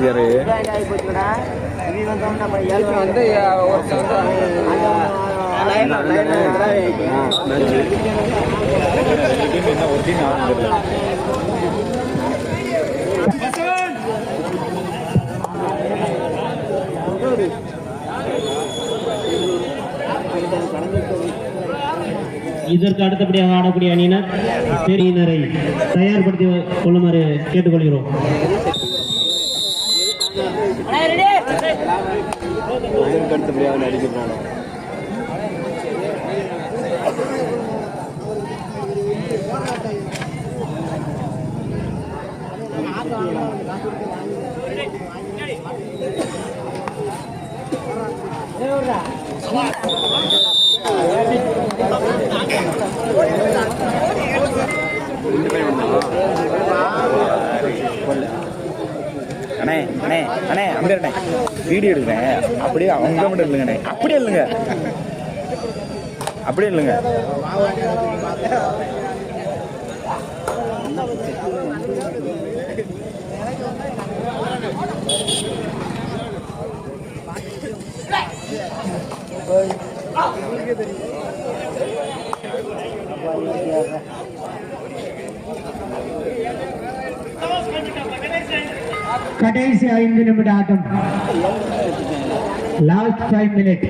fucking வந்து இதற்கு அடுத்தபடியாக ஆடக்கூடிய அணியினர் தெரியினரை தயார்படுத்தி கொள்ளுமாறு கேட்டுக்கொள்கிறோம். எதிர்கடுத்தபடியாக நடிக்க போனோம் Come on. அண்ணே அண்ணே அண்ணே அங்கே அண்ணே. வீடியோ எடுக்கிறேன் அப்படியே அவங்க மட்டும் இல்லைங்கண்ணே அப்படியே இல்லைங்க. அப்படியே இல்லைங்க. கடைசி ஐந்து நிமிட ஆட்டம். லாஸ்ட் ஃபைவ் மினிட்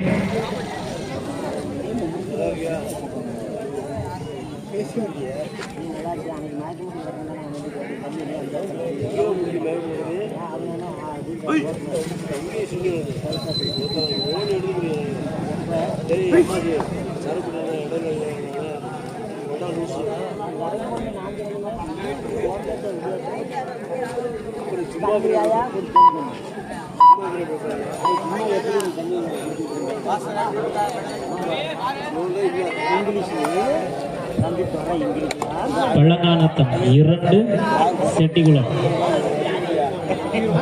பழங்கானத்தம் இரண்டு செட்டிகுளம்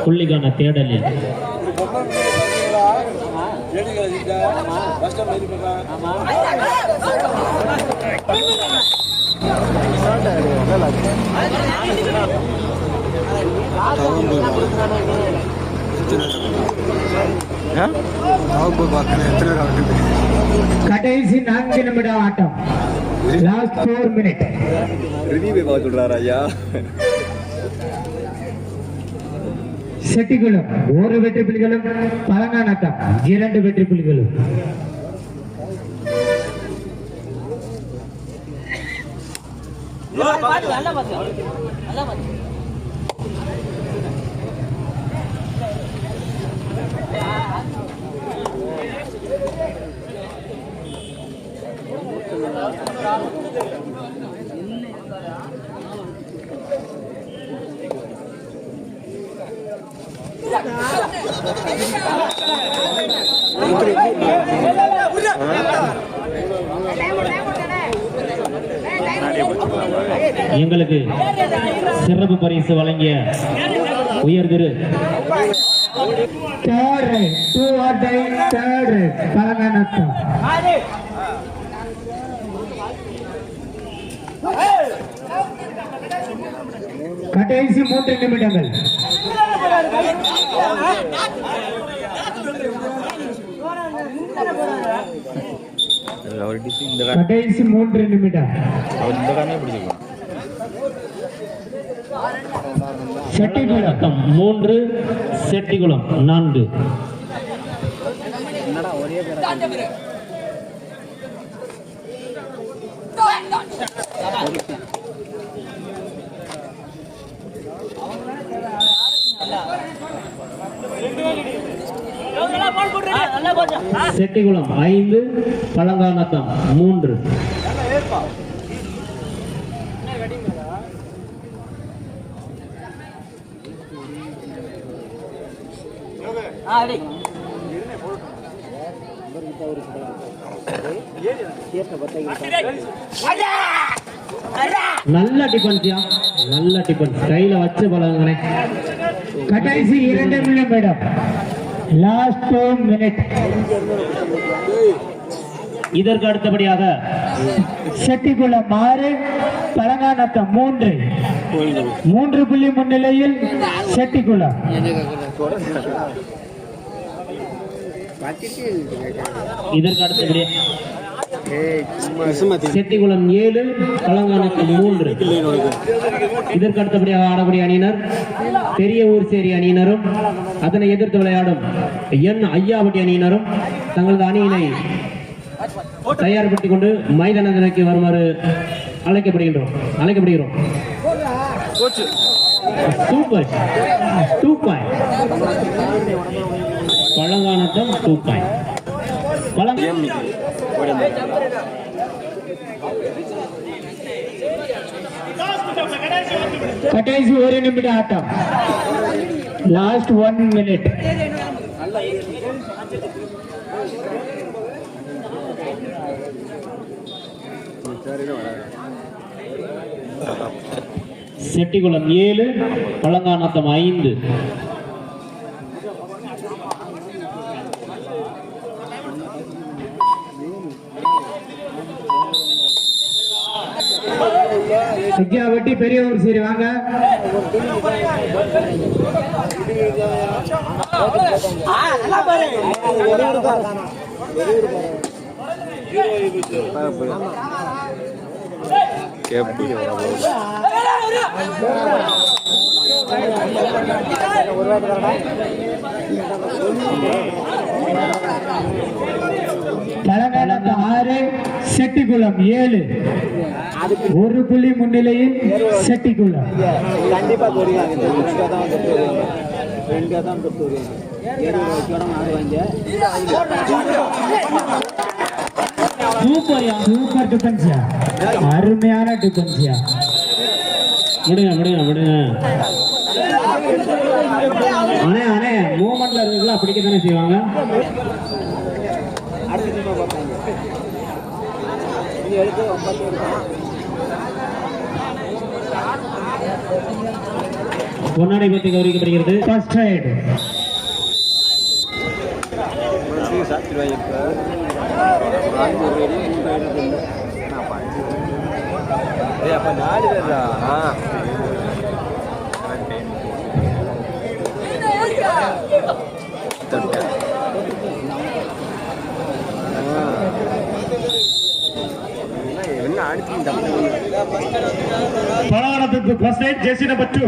புள்ளிக்கான தேடலில். கடைசி நான்கு நிமிட ஆட்டம். லாஸ்ட் போர் மினிட் ரிவ்யூ பார்க்க சொல்கிறாரு ஐயா செட்டிகளும் ஒரு வெற்றி புலிகளும் பழங்கானத்தம் இரண்டு வெற்றி புலிகளும். நல்லா பாத்து. நல்லா பாத்து. எங்களுக்கு சிறப்பு பரிசு வழங்கிய உயர் திரு கடைசி மூன்று நிமிடங்கள். கடைசி மூன்று நிமிடம். அவர் இந்த காமே பிடிச்சிருக்கலாம் செட்டிகுளம். மூன்று செட்டிகுளம். நான்கு. செட்டிகுளம் ஐந்து பழங்கானத்தம் மூன்று. நல்ல டிஃபென்ஸ்யா நல்ல டிஃபென்ஸ் கையில வச்சு பழகுங்கண்ணே கடைசி இரண்டு நிமிடம் லாஸ்ட் மினிட் இதற்கு அடுத்தபடியாக செட்டிக்குளம் ஆறு பழங்காநத்தம் மூன்று. மூன்று புள்ளி முன்னிலையில் செட்டிக்குளம் இதற்கு அடுத்தபடியாக செட்டிகுளம் ஏழு பழங்கானத்தம் மூன்று. இதற்கு அடுத்தபடியாக ஆடக்கூடிய அணியினர் பெரிய ஊர் சேரி அணியினரும் அதனை எதிர்த்து விளையாடும் என் ஐயாவட்டி அணியினரும் தங்களது அணியினை தயார்படுத்திக் கொண்டு மைதானத்திற்கு வருமாறு அழைக்கப்படுகின்றோம். அழைக்கப்படுகிறோம். Super two point Palanganatham two point கடைசி ஒரு நிமிட ஆட்டம் லாஸ்ட் ஒன் மினிட் செட்டிகுளம் ஏழு பழங்கானத்தம் ஐந்து வித்யாவட்டி பெரிய ஊர் சரி வாங்க. பழங்காலத்து ஆறு செட்டிக்குளம் ஏழு. ஒரு புள்ளி முன்னிலையில் செட்டிக்குளம் கண்டிப்பா சூப்பர் சூப்பர் டிஃபென்ஸியா அருமையான டிஃபென்ஸியா விடுங்க விடுங்க விடுங்க. அண்ணே அண்ணே மூமெண்ட்ல இருக்கலாம் பிடிக்க தானே செய்வாங்க? பொன்னாடை பற்றி கௌரவிக்கப்படுகிறது. ஃபர்ஸ்ட் ரைடு இப்போ நாலு பேர் ஜெர்சி ஜெசின டூ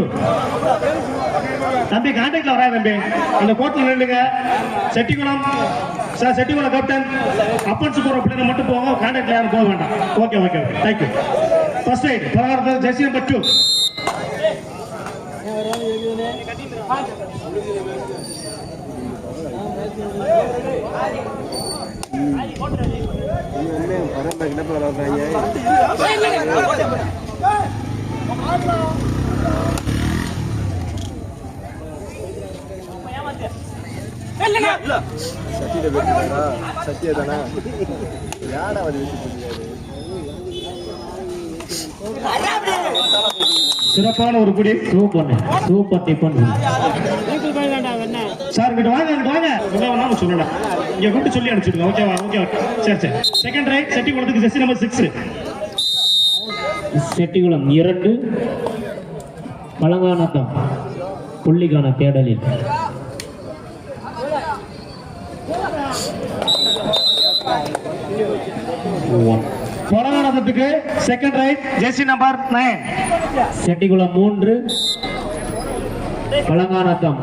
தம்பி கான்டாக்ட்ல வரா தம்பி. அந்த கோட்டில் நின்றுங்க Chettikulam. Sir Chettikulam captain offence போற பிள்ளைங்க மட்டும் போங்க. கான்டாக்ட்ல யாரும் போக வேண்டாம். Okay okay okay thank you first raid பலகாரத்துக்கு jersey number two பரவாயில்ல என்ன சத்தியில சிறப்பான ஒரு குடி சூப்பர் சூப்பர் டிஃபென்ஸ் சார் இங்கிட்ட வாங்க இங்கிட்ட வாங்க. வேணாலும் சொல்லலாம் இங்க கூப்பிட்டு சொல்லி அனுப்பிச்சுடுங்க. ஓகேவா ஓகே ஓகே சரி சரி. செகண்ட் ரைட் செட்டிக்குளத்துக்கு ஜெர்சி நம்பர் சிக்ஸ் செட்டிகுளம் இரண்டு பழங்கானத்தம் புள்ளிக்கான தேடலில். பொலகானத்துக்கு second raid jersey number nine Chettikulam மூன்று பழங்கானத்தம்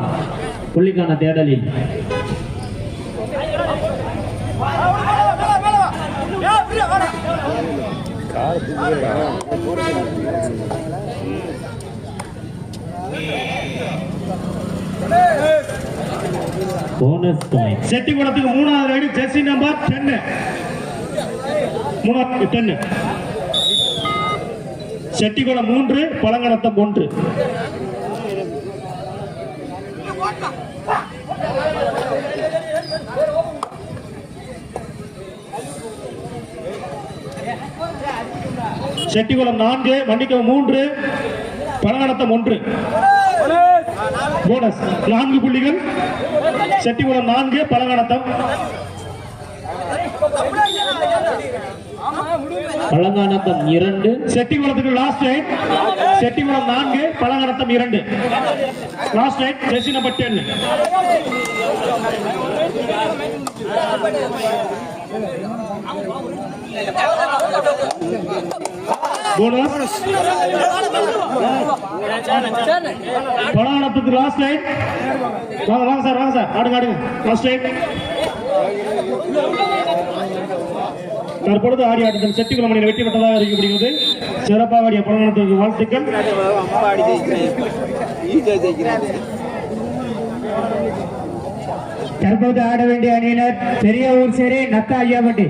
புள்ளிக்கான தேடலில். போனஸ் பாயிண்ட் செட்டிக்குளத்துக்கு மூணாவது ரைடு ஜெர்சி நம்பர் டென்னு. மூணாவது டென்னு. செட்டிக்குளம் மூன்று பழங்கடத்தம் ஒன்று. செட்டிகுளம் நான்கு மன்னிக்கவும் மூன்று பழங்கடத்தம் ஒன்று. போனஸ் நான்கு புள்ளிகள். செட்டிகுளம் நான்கு பழங்கடத்தம் பழங்கானத்தம் இரண்டு. செட்டிகுளத்துக்கு லாஸ்ட் ரைட் செட்டிகுளம் நான்கு பழங்கடத்தம் இரண்டு. Last raid jersey number ten bonus last raid வாங்க வாங்க சார் வாங்க சார் ஆடுங்க ஆடுங்க. லாஸ்ட் ரைட் தற்பொழுது ஆடி ஆட்டத்தில் செட்டிக்குளம் வெற்றி பெற்றதாக இருக்கப்படுகிறது சிறப்பாக ஆடிய பழங்கடத்துக்கு வாழ்த்துக்கள். தற்போது ஆட வேண்டிய அணியினர் பெரிய ஊர் சேரி நத்தா ஐயாவட்டி